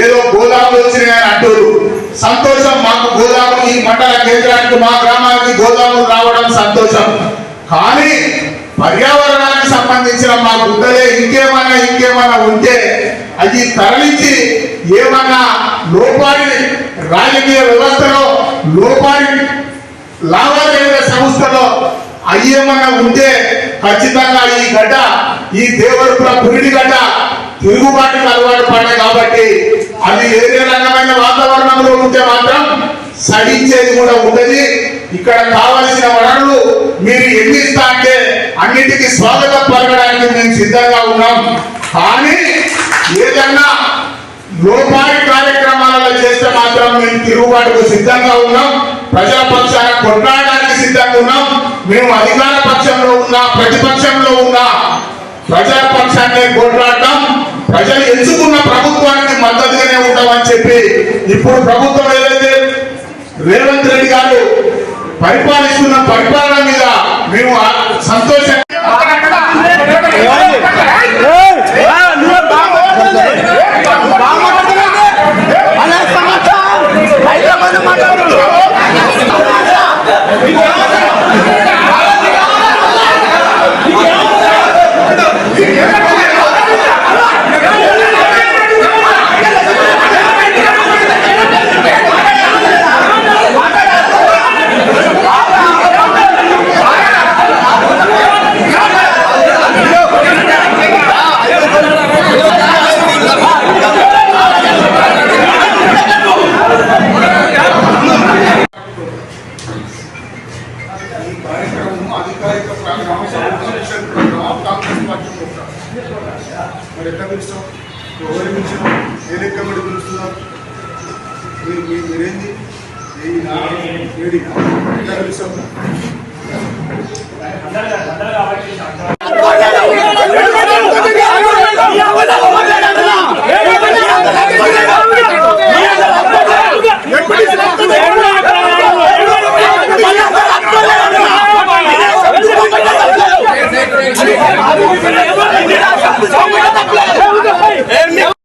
ఏదో గోదాములు వచ్చినాయని అంటారు సంతోషం మాకు గోదాము ఈ మండల కేంద్రానికి మా గ్రామానికి గోదాములు రావడం సంతోషం. కానీ పర్యావరణానికి సంబంధించిన మా గుడ్డలే ఇంకేమైనా ఇంకేమైనా ఉంటే అది తరలించి ఏమన్నా లోపాని రాజకీయ వ్యవస్థలో లోపాని లావాదేవీల సంస్థలో అయ్యేమన్నా ఉంటే ఖచ్చితంగా ఈ గడ్డ ఈ దేవరుపుల పురిడి గడ్డ తిరుగుబాటుకు అలవాటు పడ్డాయి కాబట్టి అది ఏదే రకమైన వాతావరణంలో ఉంటే మాత్రం సహించేది కూడా ఉండదు. ఇక్కడ కావలసిన వనరులు మీరు ఎన్ని ఇస్తా అంటే అన్నిటికీ స్వాగతం పలకడానికి మేము సిద్ధంగా ఉన్నాం. కానీ ఏదన్నా లోపాయి కార్యక్రమాలలో చేస్తే మాత్రం మేము తిరుగుబాటుకు సిద్ధంగా ఉన్నాం. ప్రజల పక్షాన కొట్లాడడానికి సిద్ధంగా ఉన్నాం. మేము అధికార పక్షంలో ఉన్నా ప్రతిపక్షంలో ఉన్నా ప్రజల పక్షాన్ని కొట్లాడటం ప్రజలు ఎంచుకున్న ప్రభుత్వానికి మద్దతుగానే ఉంటామని చెప్పి ఇప్పుడు ప్రభుత్వం ఏదైతే రేవంత్ రెడ్డి గారు పరిపాలిస్తున్న పరిపాలన మీద మేము ఆ- సంతోషంగా కార్యక్రమం అధికారిక promotion programme Congress party programme మరి ఎట్లా పిలుస్తాం ఎవరు పిలిచాం ఏ లెక్క పెట్టి పిలుస్తున్నాం మీరు మీరేంది ఎట్లా పిలుస్తాం এমনি